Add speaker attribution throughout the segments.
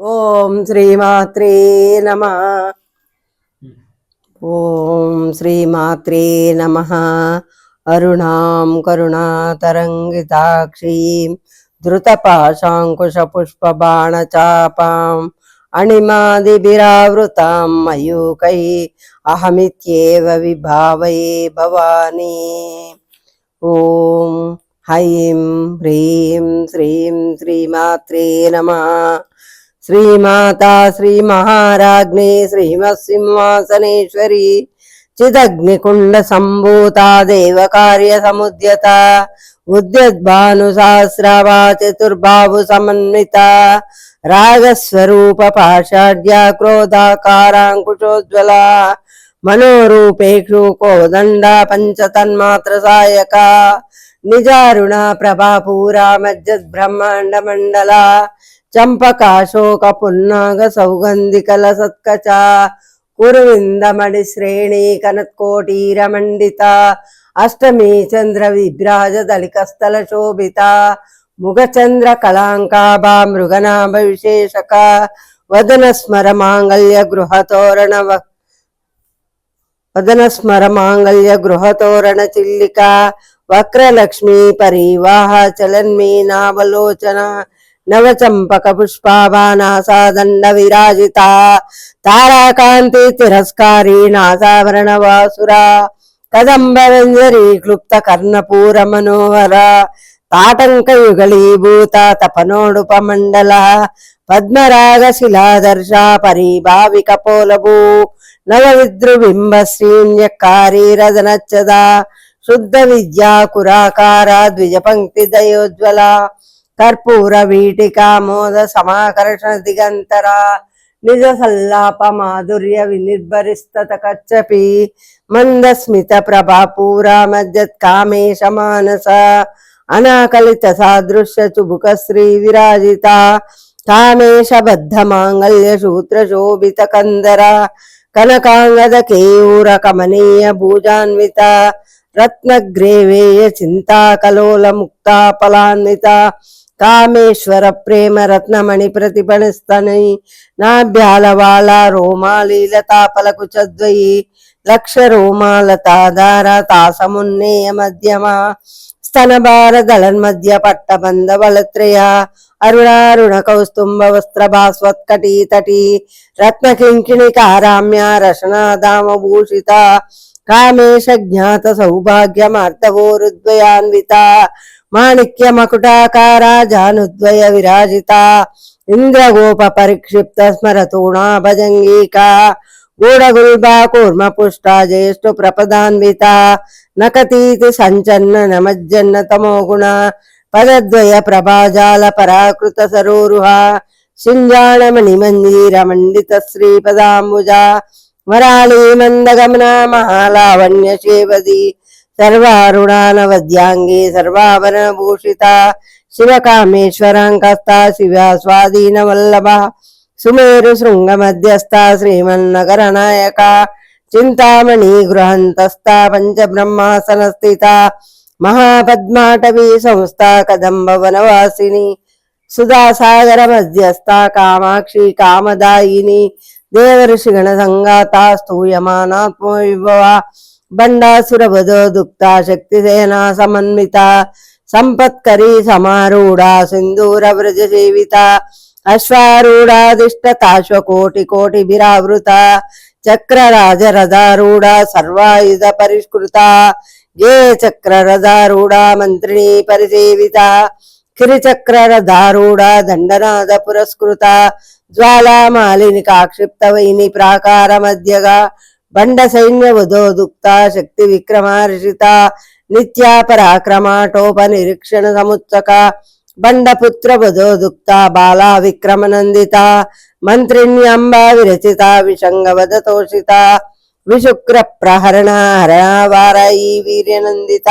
Speaker 1: ఓం శ్రీమాత్రే నమ. ఓం శ్రీమాత్రే నమ. అరుణాం కరుణాతరంగితాక్షీం. ధృతపాశాంకుశపుష్పబాణచాపాం. అణిమాదిభిరావృతాం మయూకై. అహమిత్యేవ విభావయే భవానీ. ఓం హైం హ్రీం శ్రీం శ్రీమాత్రే నమ. శ్రీమాతా శ్రీ శ్రీమహారాజ్ఞే శ్రీమత్సింహాసనేశ్వరి. చిదగ్నికుండ సంభూత దేవకార్య సముద్యత. ఉద్యద్భాను సహస్రవా చతుర్బాహు సమన్విత. రాగస్వరూప పాషాఢ్య క్రోధాకారాంకుశోజ్వల. మనోరూపేక్షు కోదండ పంచతన్మాత్ర సాయక. నిజారుణ ప్రభాపూరా మజ్జద్ బ్రహ్మాండ మండల చంపకాశోక పున్నాగ సౌగంధికల సత్కచ కురువిందమడి శ్రేణి కనత్కోటీరమండిత అష్టమి చంద్ర విభ్రాజ దళికస్థల శోభిత ముఖచంద్ర కళాంకాభా మృగనాభ విశేషక వదన స్మర మాంగళ్య గృహ తోరణ వదన స్మర మాంగళ్య గృహ తోరణ చిల్లిక వక్రలక్ష్మీ పరివాహ చలన్మీనావలోచన నవచంపక పుష్పాభానాసాదండ విరాజిత తారాకాంతి తిరస్కారీ నాసావరణ వాసురా. కదంబ రంజరీ క్లుప్త కర్ణపూర మనోహర. తాటంక యుగళీభూత తపనోడుపమండల పద్మరాగ శిలాదర్శ పరిభావిక పోలభూ. నవ విద్రుబింబ శ్రీన్యకారీ రదనచ్చద శుద్ధ విద్యాకురాకార ద్విజ పంక్తి దయోజ్వల. కర్పూర వీటికా మోద సమాకర్షణ దిగంతర నిజ సల్లాప మాధుర్య వినిర్భరిస్తత కచ్చపి మందస్మిత ప్రభా పూరా మజ్జత్ కామేశ మానస అనాకలిత సాదృశ్య చుబుక శ్రీ విరాజిత కామేశ బద్ధ మాంగళ్య సూత్ర శోభిత కందర కనకాంగద కేయూర కమనీయ భూజాన్విత రత్నగ్రేవేయ చింతాకలోల ముక్తా ఫలాన్విత కామేశ్వర ప్రేమ రత్నమణి ప్రతిఫలిస్తని నాభ్యాలవాళ రోమాలీలతాపలకు చద్వయి లక్ష రోమాల రోమాలతాధార తాసమున్నేయ మధ్యమ స్తనభార దళన్మధ్య పట్టబంధ బలత్రయ అరుణారుణ కౌస్తుంభ వస్త్ర భాస్వత్కటీ తటీ రత్న కింకిణి కారామ్య రసనాదామ భూషిత కామేశ జ్ఞాత సౌభాగ్యమార్తవోరుద్వయాన్విత మాణిక్య జానుద్వయ విరాజిత ఇంద్రగోప పరిక్షిప్త స్మరతూణా భజంగీకా గూఢగుల్బా కూర్మ పుష్ట జ్యేష్ఠు ప్రపదాన్విత నకతీతి సంచన్న నమజ్జన్న తమోగుణ పదద్వయ ప్రభాజాల పరాకృత సరోరుహ శింజాణమణి మంజీర మండిత శ్రీపదాంబుజ వరాళీ మందగమన మహాలావణ్య శేవది సర్వారుణానవద్యాంగి సర్వాభరణ భూషిత శివకామేశ్వరాంకస్త శివ స్వాధీన వల్లభ సుమేరు శృంగ మధ్యస్థ శ్రీమన్నగర నాయక చింతామణి గృహంతస్థ పంచబ్రహ్మాసన స్థిత మహాపద్మాటవీ సంస్థ కదంబ వనవాసిని సుధాసాగర మధ్యస్థ కామాక్షి కామదాయిని దేవర్షి గణ సంగాత స్తూయమానాత్మ విభవ బండాసుర సమన్విత సంపత్కరీ సమారూఢ సింధూర వ్రజ సేవిత అశ్వారూఢాదిష్టతాశ్వకోటి కోటి బిరావృత చక్ర రాజరథారూఢ సర్వాయుధ పరిష్కృత ఏ చక్ర మంత్రిణి పరిసేవిత కిరిచక్రరధారూఢ దండనాథ పురస్కృత జ్వాలామాలిని కాక్షిప్త వైని ప్రాకార మధ్యగా బండ సైన్య ఉదోదుక్త శక్తి విక్రమార్షిత నిత్యా పరాక్రమాటోప నిరీక్షణ సముచ్చక బండపుత్ర బుధోదుక్త బాలా విక్రమనందిత మంత్రిణ్యంబ విరచిత విషంగవద తోషిత విశుక్ర ప్రహరణ హరణావారాయి వీర్యనందిత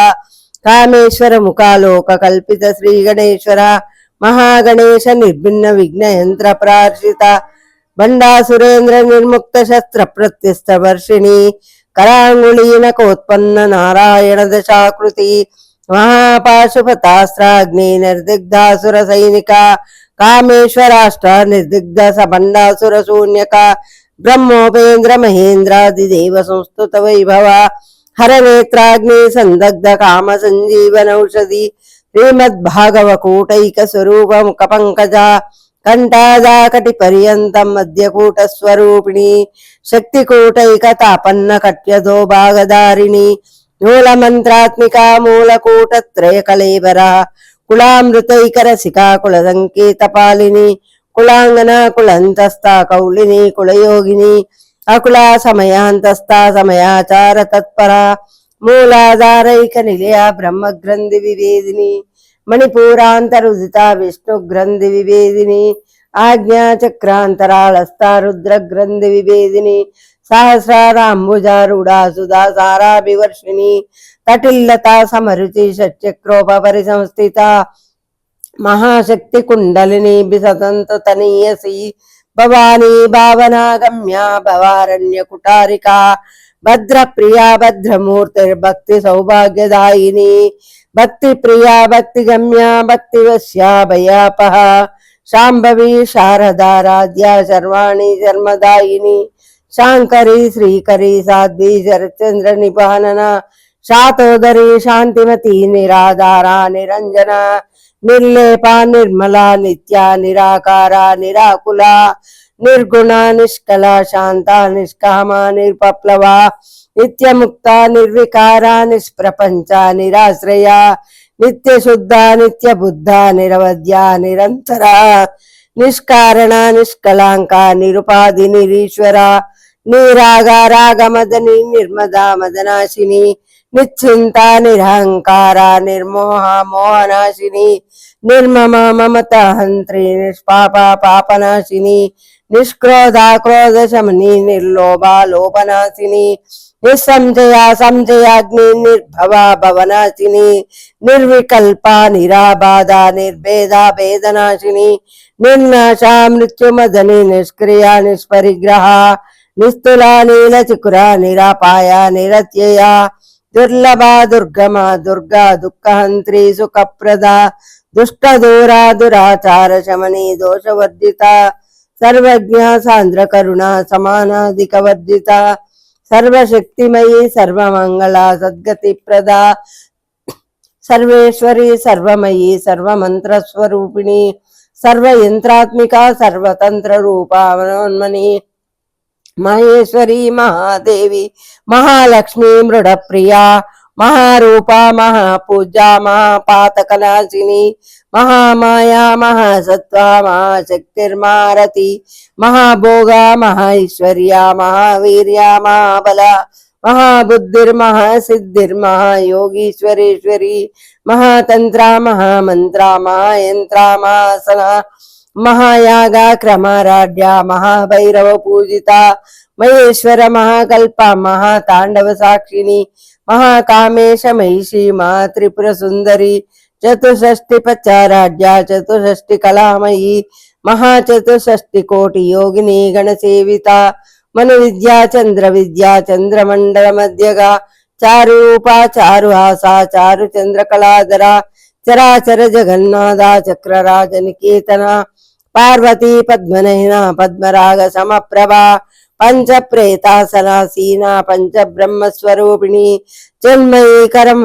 Speaker 1: కామేశ్వర ముఖాలోక కల్పిత శ్రీ గణేశ్వర మహాగణేశ నిర్భిన్న విఘ్న యంత్ర ప్రార్షిత బండాసురేంద్ర నిర్ముక్త శస్త్ర ప్రత్యస్త వర్షిణి కరాంగుళీనకోత్పన్న నారాయణ దశాకృతి మహాపాశుపతాస్త్రాగ్ని నిర్దిగ్ధాసుర సైనిక కామేశ్వరాష్ట్ర నిర్దిగ్ధ సబండాసుర శూన్యక బ్రహ్మోపేంద్ర మహేంద్రాదిదేవ సంస్థుత వైభవ హరనేత్రాగ్ని సందగ్ధ కామ సంజీవనౌషధి శ్రీమద్భాగవకూటైక స్వరూప ముఖ పంకజ కంఠాదాకటి పర్యంతం మధ్యకూట స్వరూపిణి శక్తికూటైక తాపన్న కట్యదో భాగదారిణి మూలమంత్రాత్మిక మూలకూట త్రయ కళేబర కులామృతైక రసికా కుల సంకేత పాలిని కులాంగన కులంతస్థ కౌలిని కులయోగిని అకుల సమయాంతస్థ సమయాచార తత్పర మూలాధారైక నిలయ బ్రహ్మగ్రంథి వివేదిని. మణిపూరాంతరుదిత విష్ణు గ్రంథి వివేదిని ఆజ్ఞా గ్రంథి వివేదిని సహస్రారాంబుజారుడా సుధా సారాభివర్షిణి తటిల్లత సమరుచి షట్చక్రోప పరిసంస్థిత మహాశక్తి కుండలిని బిసతంత తనీయసి భవానీ భావనాగమ్య భవారణ్య కుటారిక భద్రప్రియా భద్రమూర్తిర్భక్తి సౌభాగ్యదాయిని భక్తి ప్రియా భక్తి గమ్య భక్తి వశ్యా భయాపహ. శాంభవి శారదారాధ్య శర్వాణి శర్మదాయిని. శాంకరి శ్రీకరి సాధ్వి శరచంద్ర నిపానన శాతోదరి శాంతిమతి నిరాధార నిరంజన. నిర్లేప నిర్మల నిత్య నిరాకార నిరాకుల. నిర్గుణ నిష్కల శాంత నిష్కామ నిర్పప్లవ. నిత్యముక్త నిర్వికార నిష్ప్రపంచ నిరాశ్రయ నిత్య శుద్ధ నిత్య బుద్ధ నిరవధ్య నిరంతర నిష్కారణ నిష్కలాంక నిరుపాధి నిరీశ్వర నిరాగ రాగమదని నిర్మద మదనాశిని నిశ్చింత నిరహంకార నిర్మోహ మోహనాశిని నిర్మమ మమత హంత్రి నిష్పాప పాపనాశిని నిష్క్రోధ క్రోధ శమని నిర్లోభ లోపనాశిని నిస్సంశయ సంశయాగ్ని నిర్భవ భవనాశిని నిర్వికల్ప నిరాబాధ నిర్భేద భేదనాశిని నిర్నాశ మృత్యుమదని నిష్క్రియ నిష్పరిగ్రహ నిస్తుల నీల చికుర నిరాపాయ నిరత్యయ దుర్లభ దుర్గమ దుర్గా దుఃఖహంత్రి సుఖప్రద దుష్ట దూరా దురాచార శమని దోషవర్జిత సర్వజ్ఞ సాంద్ర కరుణ సమానాధిక వర్జిత సర్వశక్తిమయీ సర్వమంగళ సద్గతి ప్రదా సర్వేశ్వరి సర్వమయీ సర్వమంత్రస్వరూపిణి. సర్వయంత్రాత్మిక సర్వతంత్ర రూప మనోన్మని. మహేశ్వరి మహాదేవి మహాలక్ష్మి మృడప్రియా. మహారూప మహాపూజ మహాపాతకనాశిని మహామాయా మహాసత్వ మహాశక్తిర్మారతి మహాభోగ మహైశ్వర్య మహావీర్య మహాబల మహాబుద్ధిర్మహాసిద్ధిర్మహాయోగీశ్వరేశ్వరి మహాతంత్ర మహామంత్ర మహాయంత్ర మహాసన మహాయాగ క్రమారాధ్య మహాభైరవ పూజిత మహేశ్వర మహాకల్ప మహాతాండవ సాక్షిని మహాకామేశ మహిషి మహా త్రిపుర సుందరి చతుషష్టి పచారాధ్య చతుషష్టి కళామయి మహాచతుషష్టి కోటి యోగిని గణసేవిత మను విద్యా చంద్ర విద్యా చంద్రమండల మధ్యగా చారు రూప చారు హాస చారు చంద్రకళాధర చరాచర జగన్నాథ చక్రరాజ నికేతన పార్వతీ పద్మనయన పద్మరాగ సమప్రభ పంచప్రేతాసనాసీనా పంచబ్రహ్మస్వరూపిణి పంచ చిన్మయీకరం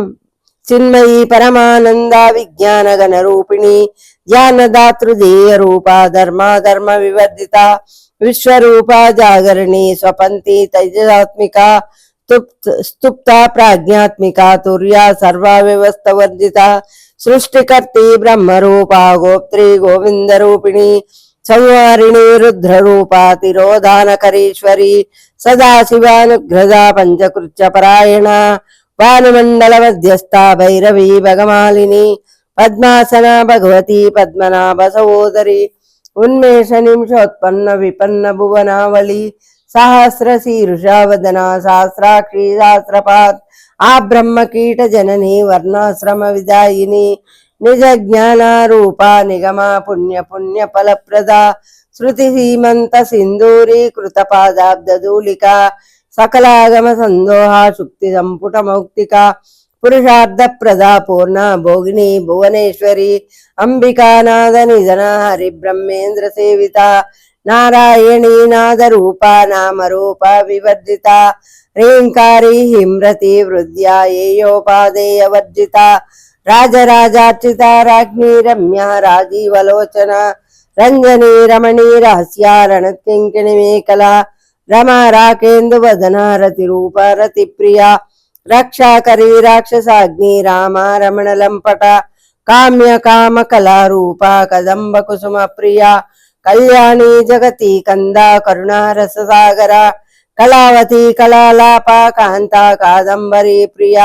Speaker 1: చిన్మయీ పరమానంద విజ్ఞాన గణ రూపిణి జ్ఞానదాతృదేయ రూప ధర్మ ధర్మ విశ్వరూప జాగరణి స్వపంతి తైజాత్మిక స్తుప్త- ప్రాజ్ఞాత్మిక తుర్యా సర్వ వ్యవస్థ వర్జిత సృష్టికర్తి బ్రహ్మరూప గోప్త్రి గోవిందరూపిణి రూపిణి సంవారిణి రుద్రరూప తిరోధానకరీశ్వరి సదాశివానుగ్రద పంచకృత్య పరాయణ భానుమండల మధ్యస్థ భైరవీ భగమాలిని పద్మాసన భగవతి పద్మనాభ సహోదరి ఉన్మేష నిమిషోత్పన్న విపన్న భువనావళి సహస్ర శీర్షావదన సహస్రాక్షి సహస్రపాత్ ఆ బ్రహ్మ కీట జనని వర్ణాశ్రమ విదాయిని నిజ జ్ఞానారూప నిగమ పుణ్య పుణ్య ఫలప్రద శృతి సీమంత సింధూరీ కృత పాదాబ్దూలిక సకలాగమ సందోహ శుక్తి సంపుట మౌక్తిక పురుషార్థ ప్రదా పూర్ణ భోగిని భువనేశ్వరి అంబికానాద నిధన హరి బ్రహ్మేంద్ర సేవిత నారాయణీ నాద రూప నామ రూప వివర్జిత రేంకారి హిమ్రతి వృద్ధ్యా ఏయోపాదేయ వర్జిత రాజరాజార్చిత రాజ్ఞి రమ్య రాజీవలోచన రంజనీ రమణీ రహస్యారణత్యంకిణి మేకల రమ రాకేందు వదన రతి రూప రతి ప్రియ రక్షాకరి రాక్షసాగ్ని రామ రమణ లంపట కామ్య కామ కళారూప కదంబ కుసుమ ప్రియ కళ్యాణి జగతి కంద కరుణారస సాగర కళావతి కళాలాప కాంత కాదంబరి ప్రియ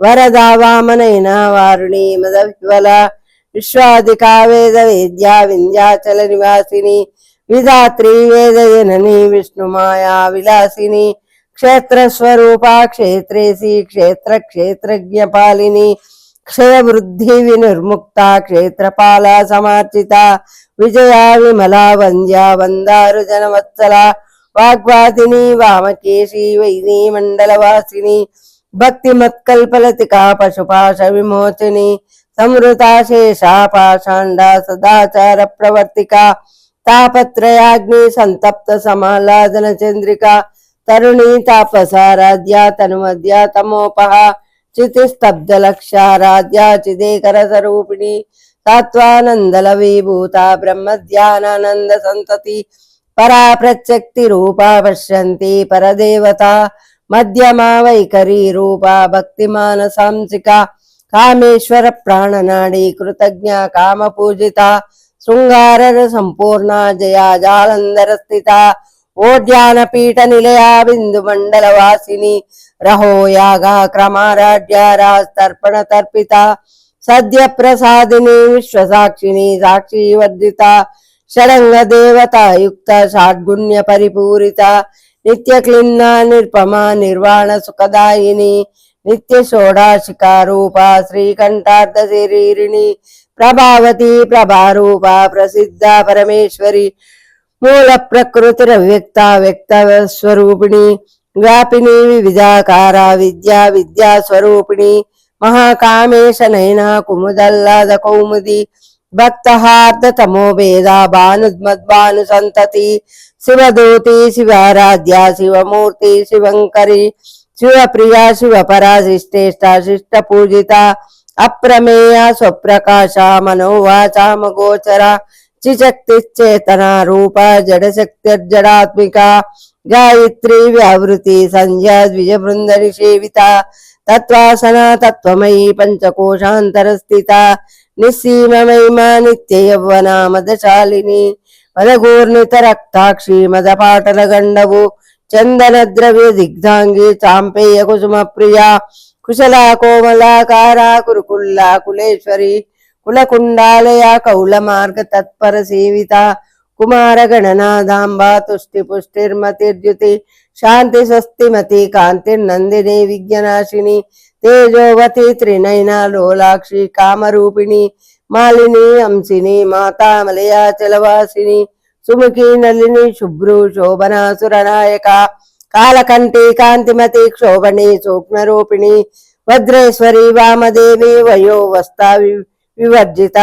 Speaker 1: వరదావామనైన వారుణి మద వివల విశ్వాదికా వేద వేద్య వింధ్యాచల నివాసిని విధాత్రి వేద జనని విష్ణుమాయా విలాసిని క్షేత్రస్వరూప క్షేత్రేసి క్షేత్ర క్షేత్రజ్ఞపాలిని క్షయవృద్ధి క్షయ వినిర్ముక్త క్షేత్రపాల సమార్చిత విజయా విమలా వంద్య వందారు జనవత్సల వాగ్వాదిని వామకేశి వైని మండలవాసిని భక్తి మత్కల్పలతికా పశుపాశ విమోచని. సంవృత పాషాండా సదాచార ప్రవర్తిక. తాపత్రయాగ్ని సంతప్త సమాలాదన చంద్రిక. తరుణి తాపసారాధ్య తనుమధ్య తమోపహ. చితిస్తబ్ద లక్షారాధ్య చిదేకర స్వరూపిణి తత్వానందల విభూత బ్రహ్మధ్యానానంద సంతతి. పరా ప్రత్యక్తి రూపా పశ్యంతి పరదేవత. మధ్యమా వైఖరి రూపా భక్తి మానసాంసిక కామేశ్వర ప్రాణనాడి కృతజ్ఞ కామ పూజిత శృంగార సంపూర్ణ జయా జాలంధర స్థిత ఓడ్యాన పీఠ నిలయా బిందు మండల వాసిని రహో యాగా క్రమారాధ్య రాస్తర్పణ తర్పిత సద్య ప్రసాదిని విశ్వసాక్షిని సాక్షి వర్జిత షడంగ దేవత యుక్త షాడ్గుణ్య పరిపూరిత నిత్య క్లిన్న నిర్పమ నిర్వాణ సుఖదాయిని నిత్య షోడాశిక రూప శ్రీకంఠార్థ శరీరిణి ప్రభావతి ప్రభారూప ప్రసిద్ధ పరమేశ్వరి మూల ప్రకృతి వ్యక్త వ్యక్త స్వరూపిణి వ్యాపిని వివిధాకార విద్యా విద్యా స్వరూపిణి మహాకామేశ నైనా కుముదల్లాద కౌముది భక్తహార్ద తమో భేద భానుద్మద్భాను సంతతి శివదూతి శివారాధ్య శివమూర్తి శివంకరి శివప్రియ శివపరా శిష్టేష్ట శిష్ట పూజిత అప్రమేయ స్వప్రకాశ మనోవాచామగోచర చిశక్తిశ్చేతన రూప జడశక్తిర్జడాత్మిక గాయత్రి వ్యావృతి సంధ్య ద్విజ బృంద నిషేవిత తత్వాసన తత్వమయీ పంచకోశాంతరస్థిత నిస్సీమమైమా నిత్య యవ్వన మదగూర్ణిత రక్తాక్షి మదపాటల గండవు చందన ద్రవ్య దిగ్ధాంగి చాంపేయ కుసుమ ప్రియ కుశల కోమలాకార కురుకుల్ల కులేశ్వరి. కులకుండాలయ కౌల మార్గ తత్పర సేవిత. కుమార గణనాదాంబ తుష్టి పుష్టిర్మతిర్యుతి శాంతి స్వస్తిమతి కాంతిర్నందిని విజ్ఞనాశిని తేజోవతి త్రినయన లోలాక్షి కామరూపిణి. మాలిని అంశిని మాతామలయా చలవాసిని సుముఖి నలిని శుభ్రు శోభనాసురనాయక కాలకంఠి కాంతిమతి క్షోభణి సూక్ష్మరూపిణి వజ్రేశ్వరి వామదేవి వయో వస్తా వివర్జిత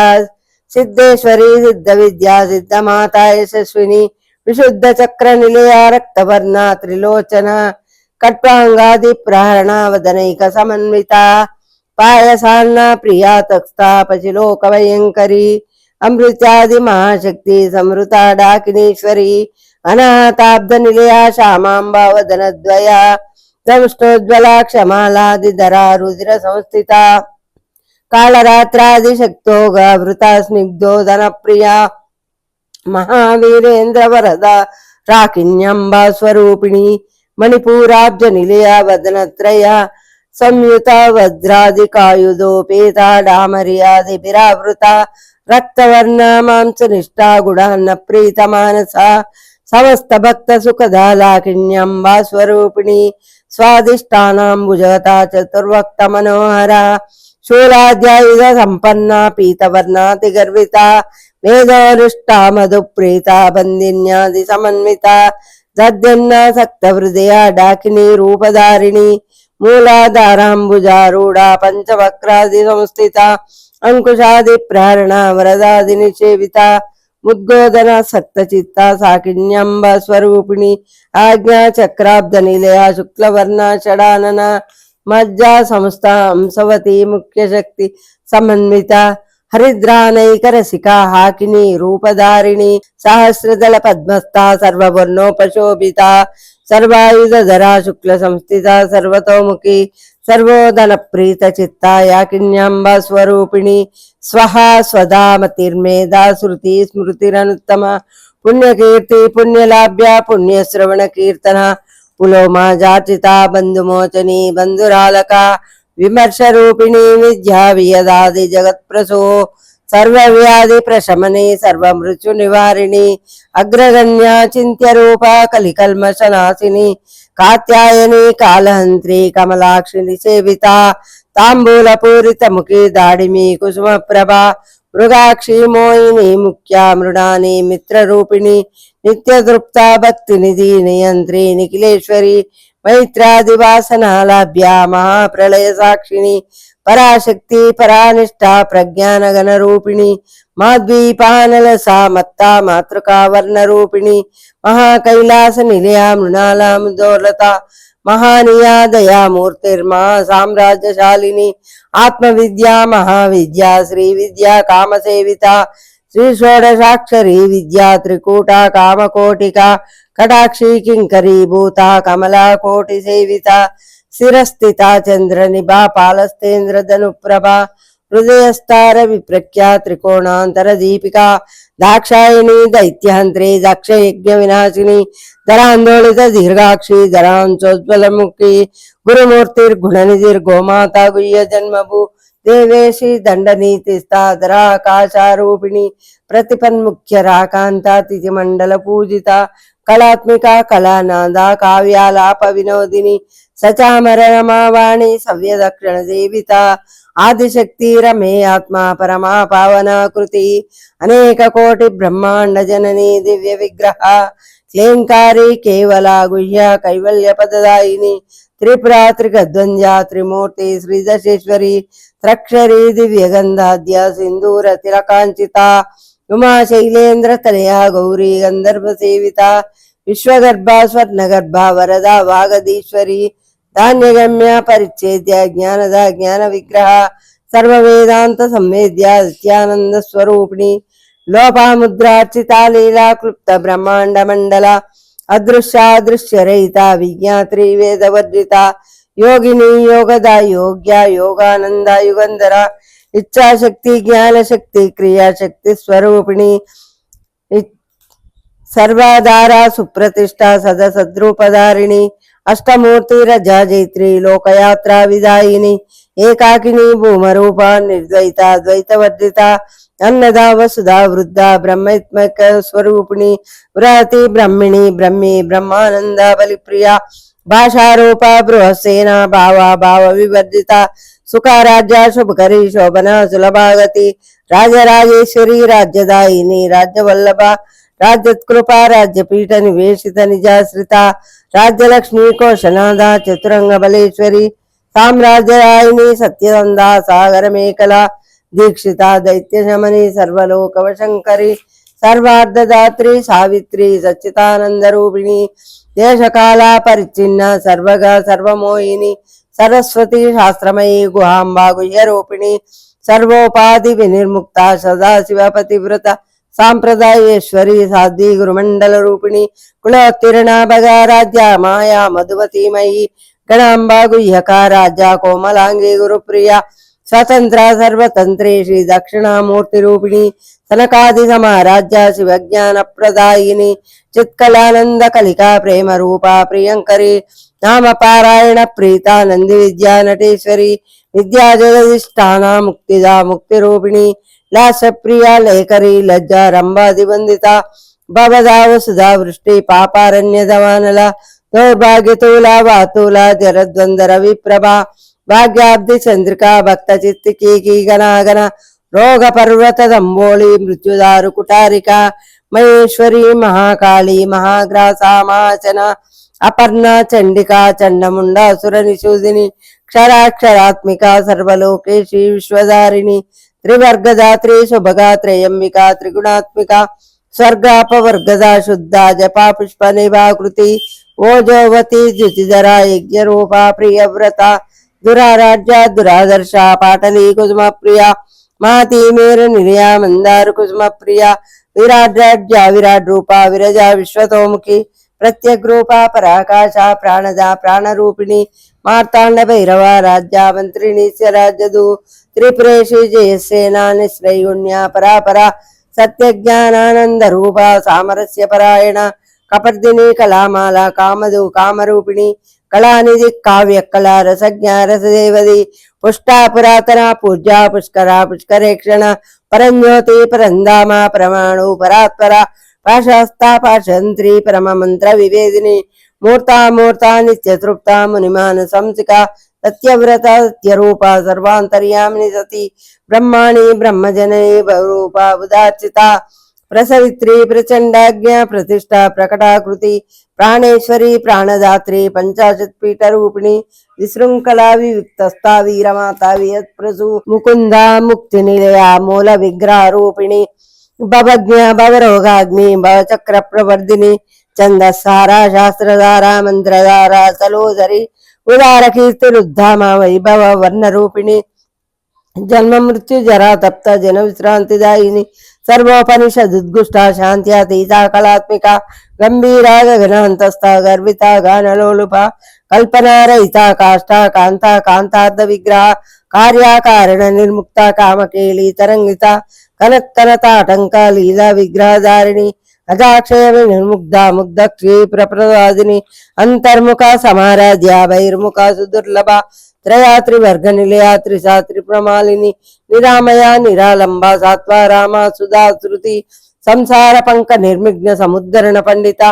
Speaker 1: సిద్ధేశ్వరి సిద్ధ విద్యా సిద్ధ మాత యశస్విని విశుద్ధ చక్ర నిలయ రక్తవర్ణ త్రిలోచన కట్వాంగాది ప్రహరణ వదనైక సమన్విత పాయసాన్న ప్రియా తక్స్తాపచిలోక భయంకరి అమృత్యాది మహాశక్తి సమృత డాకినీశ్వరి అనాథాబ్ద నిలయ శ్యామాంబావదనద్వయ వదనద్వయ క్షమాలాది ధరా రుధిర సంస్థిత కాళరాత్రాది శక్తోగా వృత స్నిగ్ధోదన ప్రియ మహావీరేంద్ర వరద రాకిణ్యంబ స్వరూపిణి మణిపూరాబ్జ నిలయ వదనత్రయ సంయుత వజ్రాది కాయుధోపేత రక్తవర్ణ మాంస నిష్ఠా గుడాన్న ప్రీత మానస సమస్త భక్త సుఖదాలాకిణ్యంబ స్వరూపిణి స్వాదిష్టానాంబుజగత చతుర్వక్త మనోహర శూలాధ్యాయుధ సంపన్న పీతవర్ణాతి గర్విత వేదోరుష్టా మధు ప్రీత బందిన్యాది సమన్విత దద్దన్న సక్త హృదయ డాకిని రూపధారిణి మూలాధారాంబుజారూఢ పంచవక్రాది సంస్థిత అంకుశాది ప్రేరణ వరదాది నిషేవిత ముద్గోదన సక్త సాకిణ్యంబ స్వరూపిణి ఆజ్ఞా చక్రాబ్ద నిలయ శుక్లవర్ణ షడానన మజ్జా సంస్థ హంసవతి ముఖ్య శక్తి సమన్విత హరిద్రానైకరసిక హాకిని రూపధారిణి సహస్రదళ పద్మస్థ సర్వవర్ణోపశోభిత సర్వాయుధరా శుక్ల సంస్థిత సర్వతోముఖి సర్వోదన ప్రీత చిత్త యాకిన్యాంబ స్వరూపిణి. స్వహ స్వదామతిర్మేధా శృతి స్మృతిరనుత్తమ. పుణ్యకీర్తి పుణ్యలాభ్య పుణ్యశ్రవణ కీర్తన. పులోమా జాచిత బంధుమోచని బంధురాలక విమర్శ రూపిణి విద్యా సర్వవ్యాధి ప్రశమని సర్వమృత్యు నివారిణి అగ్రగణ్య చింత్య రూప కలికల్మషనాశిని కాత్యాయని కాళహంత్రి కమలాక్షిని సేవిత తాంబూల పూరిత ముఖి దాడిమి కుసుమ ప్రభ మృగాక్షి మోయిని ముఖ్య మృణాని మిత్రరూపిణి నిత్యతృప్త భక్తి నిధి నియంత్రి నిఖిలేశ్వరి మైత్రాదివాసనాలాభ్య మహాప్రళయ సాక్షిణి పరాశక్తి పరానిష్ట ప్రజ్ఞానగణ రూపిణి మాద్వీపానల సామత్తా మాతృకా వర్ణ రూపిణి మహాకైలాస నిలయ మృణాలాం దోలత మహానియా దయామూర్తిర్మా సామ్రాజ్యశాలిని ఆత్మవిద్యా మహావిద్యా శ్రీ విద్యా కామసేవిత శ్రీ షోడశాక్షరి విద్యా త్రికూట కామకోటిక కటాక్షి కింకరీ భూత కమలా కోటి సేవిత శిరస్థిత చంద్ర నిభా పాలస్తేంద్ర ధనుప్రభ హృదయస్థార విప్రఖ్యా త్రికోణాంతర దీపిక దాక్షాయణి దైత్యహంత్రి దక్ష యజ్ఞ వినాశిని ధరాందోళిత దీర్ఘాక్షి ధరాంచోజ్వలముఖి గురుమూర్తిర్గుణనిధిర్ గోమాత గుయ్య జన్మభూ దేవేశి దండనీతిస్తాధరాకాశారూపిణి ప్రతిపన్ముఖ్య రాకాంతాతిథి మండల పూజిత కళాత్మిక కళానాద కావ్యాలాప వినోదిని సచామర సవ్యదక్షిణ జీవిత ఆదిశక్తి రమే ఆత్మ పరమా పావనాకృతి అనేక కోటి బ్రహ్మాండ జనని దివ్య విగ్రహ క్లేంకారి కేవల గుహ్య కైవల్య పదదాయిని త్రిపురాత్రిక ద్వంద్వ త్రిమూర్తి శ్రీదశేశ్వరి త్రక్షరి దివ్య గంధాద్య సింధూర తిలకాంచిత ఉమా శైలేంద్ర తనయ గౌరీ గంధర్వ సేవిత విశ్వగర్భ స్వర్ణగర్భ వరద వాగదీశ్వరి ಧಾನ್ಯಗಮ್ಯ ಪರಿಚ್ಛೇದ್ಯ ಜ್ಞಾನದ ಜ್ಞಾನ ವಿಗ್ರಹ ಸರ್ವ ವೇದಾಂತ ಸಂವೇದ್ಯ ನಿತ್ಯಾನಂದ ಸ್ವರೂಪಿಣಿ ಲೋಪ ಮುದ್ರಾರ್ಚಿತ ಲೀಲಾ ಕ್ಲುಪ್ತ ಬ್ರಹ್ಮಾಂಡ ಮಂಡಲ ಅದೃಶ್ಯ ರಹಿತ ವಿಜ್ಞಾತ್ರಿ ವೇದ ವರ್ಜಿತ ಯೋಗಿನಿ ಯೋಗದ ಯೋಗ್ಯ ಯೋಗಾನಂದ ಯುಗಂಧರ ಇಚ್ಛಾಶಕ್ತಿ ಜ್ಞಾನಶಕ್ತಿ ಕ್ರಿಯಾಶಕ್ತಿ ಸ್ವರೂಪಿಣಿ ಸರ್ವಾಧಾರ ಸುಪ್ರತಿಷ್ಠಾ ಸದಸದ್ರೂಪಧಾರಿಣಿ అష్టమూర్తి రజాజైత్రి లోకయాత్ర విదాయిని ఏకాకిని భూమరూప నిర్ద్వైత ద్వైతవర్జిత అన్నదా వసుధా వృద్ధ బ్రహ్మత్మక స్వరూపిణి వ్రతి బ్రహ్మిణి బ్రహ్మి బ్రహ్మానంద బలిప్రియ భాషారూప బృహసేన భావ భావ వివర్జిత సుఖారాజ్య శుభకరి శోభన సులభాగతి రాజరాజేశ్వరి రాజ్యదాయిని రాజ్యవల్లభ రాజ్యత్కృప రాజ్యపీఠ నివేశిత నిజాశ్రిత రాజ్యలక్ష్మి కోశనాథ చతురంగ బలేశ్వరి సామ్రాజ్యరాయిని సత్యనంద సాగర మేకల దీక్షిత దైత్య శమని సర్వార్ధదాత్రి సావిత్రి సచ్చితానంద రూపిణి దేశకాల పరిచ్ఛిన్న సర్వగా సర్వమోహిని సరస్వతి శాస్త్రమయీ గుహాంబా గుహ్యరూపిణి సర్వోపాధి వినిర్ముక్త సదాశివ పతివ్రత సాంప్రదాయేశ్వరి సాధ్వి గురుమండల రూపిణి కులోత్తిరణ మాయా మధుమతీమయీ గణాంబా గుహ్యక కోమలాంగి గురుప్రియ స్వతంత్ర సర్వతంత్రే శ్రీ దక్షిణామూర్తి రూపిణి సనకాది సమారాజ్య శివజ్ఞాన ప్రదాయిని చిత్కలానంద కలికా ప్రేమ రూపా ప్రియంకరి నామ పారాయణ ప్రీత నంది విద్యా నటేశ్వరి విద్యా జగదిష్టాన ముక్తిదా ముక్తి రూపిణి లాస ప్రియ లేఖరి భవదావ సుధా వృష్టి పాపారణ్యదవానల దౌర్భాగ్యతూల వాతూల జరద్వందర విప్రభ భాగ్యాబ్ది చంద్రిక భక్త చిత్తికి గణాగణ రోగ పర్వత దంబోళి మృత్యుదారు కుటారిక మహేశ్వరి మహాకాళి మహాగ్రాస మహాచన అపర్ణ చండికా చండముండాసుర నిషూదిని క్షరాక్షరాత్మిక సర్వలోకేశి విశ్వధారిణి త్రివర్గదాత్రి శుభగా త్రయంబిక త్రిగుణాత్మిక స్వర్గాపవర్గదా శుద్ధ జపా పుష్ప నిభాకృతి ఓజోవతి ద్యుతిధర యజ్ఞ రూప ప్రియవ్రత దురారాజ్య దురాదర్శ పాటలీ కుసుమ ప్రియ మాతి మేరు నిలయ మందారు కుసుమ ప్రియ విరాడ్రాజ్య విరాట్ రూప విరజ విశ్వతోముఖి ప్రత్యగ్ రూప పరాకాశ ప్రాణద ప్రాణరూపిణి మార్తాండ భైరవ రాజ్య మంత్రిణి స్వరాజ్యదు త్రిపురేషి జయసేనా నిశ్రయుణ్య పరాపర సత్యజ్ఞానానంద రూప సామరస్య పరాయణ కపర్దిని కళామాల కామదు కామరూపిణి కళానిధి కావ్య కళా రసజ్ఞ రసదేవది పుష్టా పురాతన పూజ్య పుష్కర పుష్కరేక్షణ పరంజ్యోతి పరంధామ ప్రమాణు పరాత్పర పాశాస్తా పాశంత్రి పరమ మంత్ర వివేదిని మూర్తామూర్త నిత్యతృప్త మునిమాన సంసిక సత్యవ్రత సత్యరూప సర్వాంతర్యామిని సతి. బ్రహ్మాణి బ్రహ్మజనని రూప ఉదార్చిత ప్రసవిత్రి ప్రచండాజ్ఞ ప్రతిష్ట ప్రకటాకృతి. ప్రాణేశ్వరి ప్రాణదాత్రి పంచాశత్ పీఠ రూపిణి విశృంఖలా వివిక్తస్థా వీరమాత వియత్ప్రసు ముకుంద ముక్తి నిలయ మూల విగ్రహ రూపిణి భవజ్ఞ భవరోగాగ్ని భవచక్ర ప్రవర్ధిని ఛందస్సార శాస్త్రధార మంత్రధార సలోదరి. ఉదార కీర్తిరుద్ధామ వైభవ వర్ణ రూపిణి జన్మ మృత్యు జరా తప్త జన విశ్రాంతిదాయిని సర్వోపనిషదుద్గుష్ట శాంత్యాతీత కళాత్మిక గంభీర గగనాంతస్థ గర్విత గానలోలుప కల్పనారహిత కాష్ట కాంత కాంతార్థ విగ్రహ కార్యాకారణ నిర్ముక్త కామకేళి తరంగిత కనక్కనతాటంక లీలా విగ్రహధారిణి అజాక్షయ నిర్ముగ్ధ ముగ్ధ క్షీప్రప్రదాదిని అంతర్ముఖ సమారాధ్య బహిర్ముఖ సుదుర్లభ త్రయాత్రి వర్గ నిలయాత్రి సాత్రి ప్రమాలిని నిరామయ నిరాలంబ సాత్వారామ సుధా శృతి సంసార పంక నిర్మిఘ్న సముద్ధరణ పండిత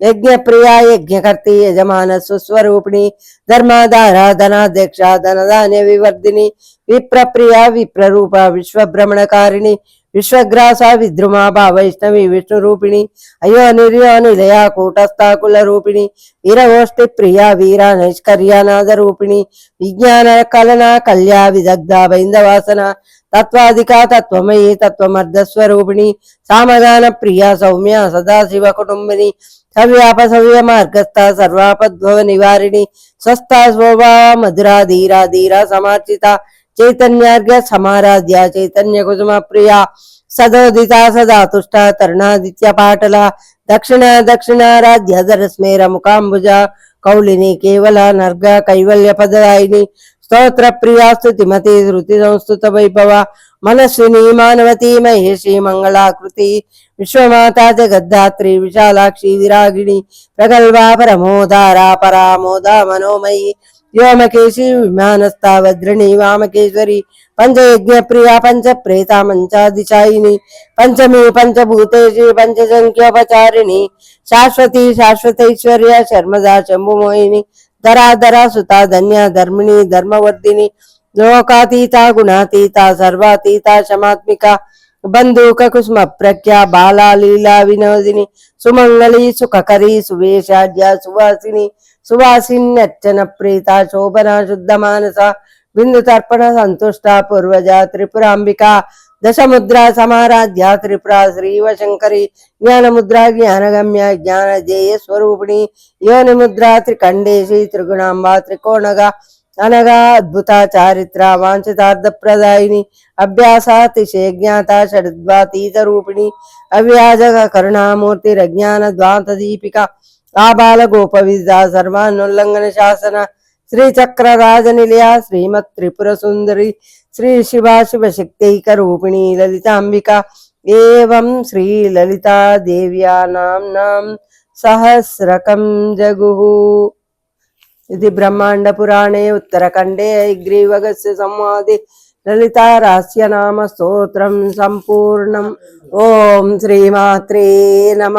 Speaker 1: యజ్ఞ ప్రియ యజ్ఞకర్తి యజమాన సుస్వరూపిణి ధర్మాధార ధనాధ్యక్ష ధనధాన్య వివర్ధిని విప్రప్రియ విప్రరూప విశ్వభ్రమణకారిణి విశ్వగ్రాస విద్రుమాభా వైష్ణవి విష్ణు రూపిణి అయో నిర్యో నిలయ కూటస్థాకుల రూపిణి వీరగోష్ఠి ప్రియ వీర నైష్కర్యానాథ రూపిణి విజ్ఞాన కలన కళ్యా విదగ్ధ బైందవాసన. తత్వాధిక తత్వమయీ తత్వమర్ధస్వరూపిణి. సామగాన ప్రియ సౌమ్య సదాశివ కుటుంబిని. సవ్యాప సవ్య మార్గస్థ సర్వాపద్భవ నివారిణి. స్వస్థ స్వభావ మధురా ధీరా ధీరా సమార్చిత. చైతన్యార్ఘ సమారాధ్య చైతన్య కుసుమ ప్రియ సదోదిత సదా తుష్ట తరుణాదిత్య పాటల దక్షిణ దక్షిణారాధ్య ధరస్మేర ముఖాంబుజ కౌలిని కేవల నర్గ కైవల్య పదదాయిని స్తోత్ర ప్రియా స్థుతిమతి శృతి సంస్థుత వైభవ మనస్విని మానవతి మహేషి మంగళాకృతి విశ్వమాత జగద్ధాత్రి విశాలాక్షి విరాగిణి ప్రగల్భా పరమోదారా పరామోద మనోమయి व्योमकेशी विमानस्था वज्रणी वामकेश्वरी, पंचयज्ञ प्रिया पंच प्रेता मंचादिशायिनी, पंचमी पंच पंचसंख्योपचारिणी, शाश्वती, शाश्वतैश्वर्य, शर्मदा शंभुमोहिनी धरा धरा सुता, धन्या, धर्मिणी, धर्मवर्धिनी, लोकातीता, गुणातीता, सर्वातीता, शमात्मिका, बंदूक, कुसुम प्रख्या, बाला, लीला, विनोदिनी, सुमंगली, सुखकरी सुवेशाढ्या सुवासिनी ప్రీత శోభన శుద్ధ మానస బిందు తర్పణ సంతుష్ట పూర్వజ త్రిపురాంబిక దశముద్ర సమారాధ్య త్రిపుర శ్రీవశంకరి జ్ఞానముద్ర జ్ఞానగమ్య జ్ఞాన జేయ స్వరూపిణి యోని ముద్ర త్రికండేశి త్రిగుణాంబ త్రికోణగా అనగా అద్భుత చారిత్ర వాంఛితార్థ ఆబాల గోప విద్య సర్వానుల్లంఘన శాసన శ్రీ చక్ర రాజ నిలయ శ్రీమత్ త్రిపుర సుందరి శ్రీ శివ శివ శక్తైక రూపిణి లలితాంబిక ఏం శ్రీ లలితా దేవ్యా నాం సహస్రకం జగు ఇది బ్రహ్మాండ పురాణే ఉత్తరఖండే గ్రీవగస్య సంవాది లలితారాస్య నామ స్తోత్రం సంపూర్ణం. ఓం శ్రీమాత్రే నమ.